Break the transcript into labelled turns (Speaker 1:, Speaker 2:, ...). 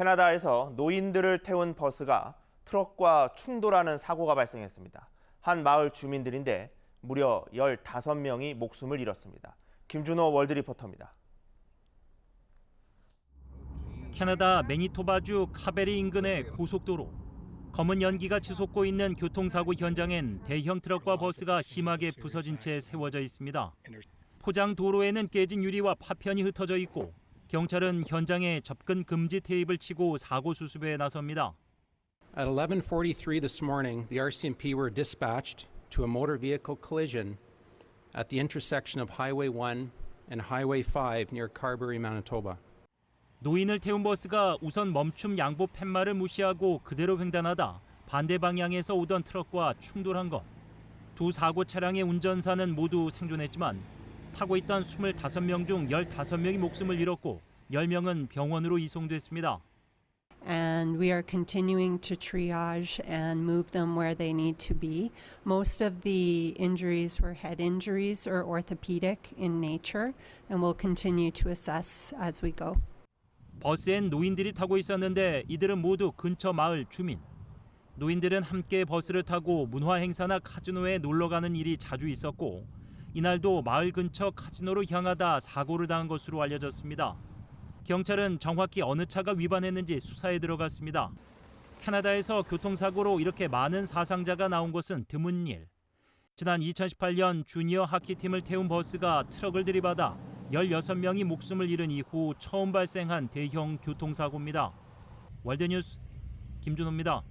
Speaker 1: 캐나다에서 노인들을 태운 버스가 트럭과 충돌하는 사고가 발생했습니다. 한 마을 주민들인데 무려 15명이 목숨을 잃었습니다. 김준호 월드 리포터입니다.
Speaker 2: 캐나다 매니토바주 카베리 인근의 고속도로. 검은 연기가 치솟고 있는 교통사고 현장엔 대형 트럭과 버스가 심하게 부서진 채 세워져 있습니다. 포장 도로에는 깨진 유리와 파편이 흩어져 있고 경찰은 현장에 접근 금지 테이프를 치고 사고 수습에 나섭니다.
Speaker 3: At 11:43 this morning, the RCMP were dispatched to a motor vehicle collision at the intersection of Highway 1 and Highway 5 near Carberry, Manitoba.
Speaker 2: 노인을 태운 버스가 우선 멈춤 양보 팻말을 무시하고 그대로 횡단하다 반대 방향에서 오던 트럭과 충돌한 것. 두 사고 차량의 운전사는 모두 생존했지만 타고 있던 25명 중 15명이 목숨을 잃었고 10명은 병원으로 이송됐습니다.
Speaker 4: and we are continuing to triage and move them where they need to be. Most of the injuries were head injuries or orthopedic in nature, and we'll continue to assess as we go.
Speaker 2: 버스엔 노인들이 타고 있었는데 이들은 모두 근처 마을 주민. 노인들은 함께 버스를 타고 문화 행사나 카지노에 놀러 가는 일이 자주 있었고 이날도 마을 근처 카지노로 향하다 사고를 당한 것으로 알려졌습니다. 경찰은 정확히 어느 차가 위반했는지 수사에 들어갔습니다. 캐나다에서 교통사고로 이렇게 많은 사상자가 나온 것은 드문 일. 지난 2018년 주니어 하키팀을 태운 버스가 트럭을 들이받아 16명이 목숨을 잃은 이후 처음 발생한 대형 교통사고입니다. 월드뉴스 김준호입니다.